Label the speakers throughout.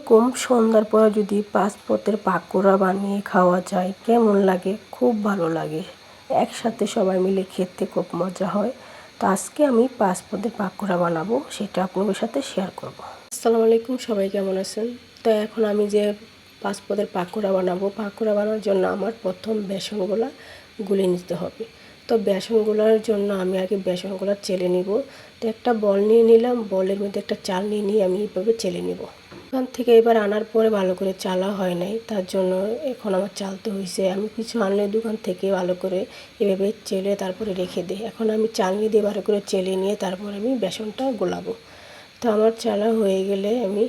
Speaker 1: এরকম সন্ধ্যার পরে যদি পাসপোর্টের পাকোড়া বানিয়ে খাওয়া যায়, কেমন লাগে? খুব ভালো লাগে। একসাথে সবাই মিলে খেতে খুব মজা হয়। তো আজকে আমি পাসপোর্টের পাকোড়া বানাবো, সেটা আপনাদের সাথে শেয়ার করব। আসসালামু আলাইকুম, সবাই কেমন আছেন? তো এখন আমি যে পাসপোর্টের পাকোড়া বানাবো, পাকোড়া বানানোর জন্য আমার প্রথম বেসনগুলা গুলে নিতে হবে। তো বেসনগুলোর জন্য আমি আগে বেসনগুলো চেলে নিব। তো একটা বল নিয়ে নিলাম, বলের মধ্যে একটা চাল নিয়ে নিয়ে আমি এইভাবে চেলে নিব। ওখান থেকে এবার আনার পরে ভালো করে চালা হয় নাই। তার জন্য এখন আমার চালতে হয়েছে আমি কিছু আনলে দোকান থেকে ভালো করে এভাবে চেলে তারপরে রেখে দিই। এখন আমি চালনি দিয়ে ভালো করে চেলে নিয়ে তারপরে আমি বেসনটা গোলাবো। তো আমার চালা হয়ে গেলে আমি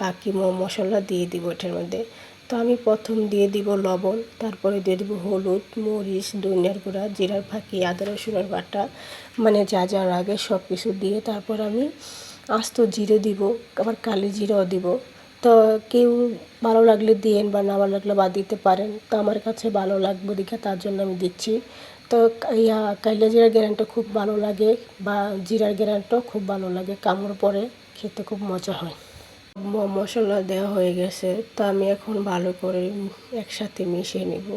Speaker 1: বাকি মশলা দিয়ে দিব এটার মধ্যে। তো আমি প্রথম দিয়ে দিব লবণ, তারপরে দিয়ে দিব হলুদ, মরিচ, ধনিয়ার গুঁড়া, জিরার ফাঁকি, আদা রসুনের বাটা মানে যা যা লাগে সব কিছু দিয়ে তারপর আমি আস্ত জিরে দিব, আবার কালি জিরাও দিব। তো কেউ ভালো লাগলে দিয়েন বা না ভালো লাগলে বা দিতে পারেন। তো আমার কাছে ভালো লাগবে দেখে, তার জন্য আমি দিচ্ছি। তো ইয়া, কাইলা জিরার গ্যারানটা খুব ভালো লাগে বা জিরার গ্যারানটাও খুব ভালো লাগে, কামড় পরে খেতে খুব মজা হয়। মশলা দেওয়া হয়ে গেছে, তো আমি এখন ভালো করে একসাথে মিশিয়ে নিব।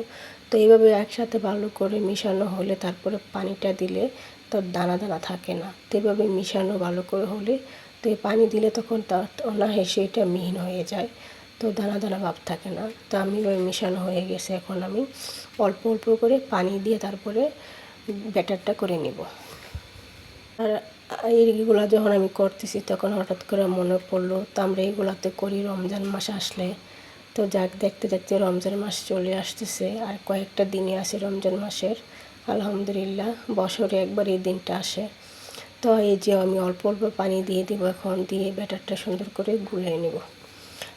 Speaker 1: তো এইভাবে একসাথে ভালো করে মিশানো হলে তারপরে পানিটা দিলে তো দানা দানা থাকে না। তো এইভাবে মিশানো ভালো করে হলে তো এই পানি দিলে তখন তা অনায়াসে এটা মিহিন হয়ে যায়, তো দানা দানা ভাব থাকে না। তো আমি ওই মিশানো হয়ে গেছে, এখন আমি অল্প অল্প করে পানি দিয়ে তারপরে ব্যাটারটা করে নিব। আর এইগুলো যখন আমি করতেছি তখন হঠাৎ করে মনে পড়ল, তো আমরা এইগুলাতে করি রমজান মাস আসলে। তো যাক, দেখতে দেখতে রমজান মাস চলে আসতেছে আর কয়েকটা দিনই আছে রমজান মাসের। আলহামদুলিল্লাহ, বছরে একবার এই দিনটা আসে। তো এই যে আমি অল্প অল্প পানি দিয়ে দিব এখন, দিয়ে ব্যাটারটা সুন্দর করে গুলে নেব।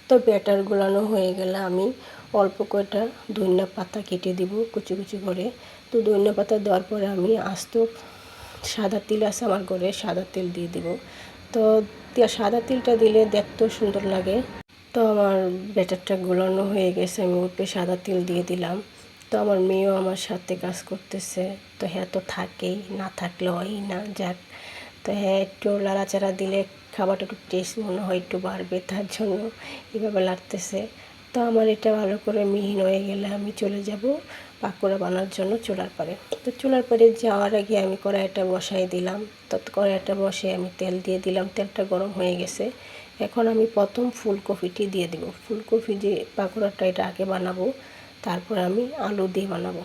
Speaker 1: তো ব্যাটার গুলানো হয়ে গেলে আমি অল্প কয়টা ধনিয়া পাতা কেটে দিব কুচি কুচি করে। তো ধনিয়া পাতা দেওয়ার পরে আমি আস্ত সাদা তিল আছে আমার ঘরে, সাদা তেল দিয়ে দিব। তো সাদা তিলটা দিলে দেখতেও সুন্দর লাগে। তো আমার ব্যাটারটা গোলানো হয়ে গেছে, আমি উপরে সাদা তেল দিয়ে দিলাম। তো আমার মেয়েও আমার সাথে কাজ করতেছে। তো হ্যাঁ তো থাকেই, না থাকলে হয়ই না, যাক। তো হ্যাঁ একটু লাড়াচাড়া দিলে খাবারটা একটু টেস্ট মনে হয় একটু বাড়বে, তার জন্য এভাবে লাগতেছে তো আমার এটা ভালো করে মিহিন হয়ে গেলে আমি চলে যাব পাকোড়া বানার জন্য চুলার পরে তো চুলার পরে যাওয়ার আগে আমি কড়াইটা বসাই দিলাম। তো কড়াইটা বসে আমি তেল দিয়ে দিলাম, তেলটা গরম হয়ে গেছে। এখন আমি প্রথম ফুলকপিটি দিয়ে দেব। ফুলকপি যে পাকোড়াটা এটা আগে বানাবো, তারপর আমি আলু দিয়ে বানাবো।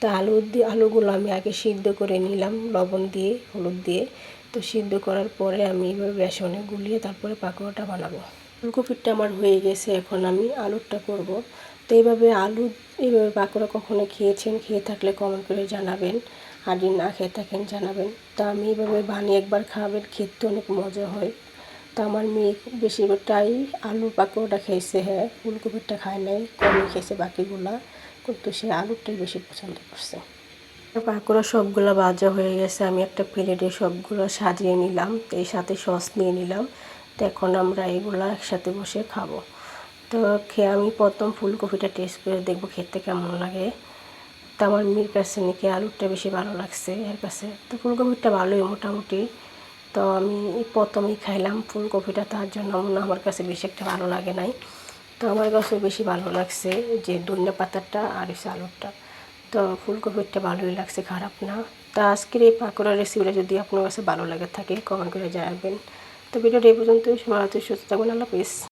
Speaker 1: তা আলু দিয়ে আলুগুলো আমি আগে সিদ্ধ করে নিলাম লবণ দিয়ে, হলুদ দিয়ে। তো সিদ্ধ করার পরে আমি এবার বেসনে গুলিয়ে তারপরে পাকোড়াটা বানাবো। ফুলকপিটা আমার হয়ে গেছে, এখন আমি আলুরটা করব। তো এইভাবে আলু, এইভাবে পাকোড়া কখনো খেয়েছেন, খেয়ে থাকলে কমেন্ট করে জানাবেন। আর যদি না খেয়ে থাকেন, জানাবেন। তো আমি এইভাবে বানিয়ে একবার খাবেন, খেতে অনেক মজা হয়। তো আমার মেয়ে বেশিরভাগটাই আলু পাকোড়াটা খেয়েছে হ্যাঁ। ফুলকপিটা খায় নাই, কমই খেয়েছে বাকিগুলা। কিন্তু সে আলুরটাই বেশি পছন্দ করছে। পাকোড়া সবগুলো ভাজা হয়ে গেছে। আমি একটা প্লেটে সবগুলো সাজিয়ে নিলাম, এই সাথে সস নিয়ে নিলাম। তো এখন আমরা এগুলো একসাথে বসে খাব। তো খেয়ে আমি প্রথম ফুলকপিটা টেস্ট করে দেখব খেতে কেমন লাগে। তো আমার মেয়ের কাছে নাকি আলুরটা বেশি ভালো লাগছে, এর কাছে। তো ফুলকপিটা ভালোই, মোটামুটি। তো আমি প্রথমেই খাইলাম ফুলকপিটা, তার জন্য মনে আমার কাছে বেশি একটা ভালো লাগে নাই। তো আমার কাছে বেশি ভালো লাগছে যে দুনিয়া পাতারটা আর হচ্ছে আলুরটা তো ফুলকপিটা ভালোই লাগছে, খারাপ না। তো আজকের এই পাকোড়া রেসিপিটা যদি আপনার কাছে ভালো লাগে থাকে কমেন্ট করে জানাবেন। তো ভিডিওটা এই পর্যন্তই। সবাই সুস্থ থাকবেন, আল্লাহ পেস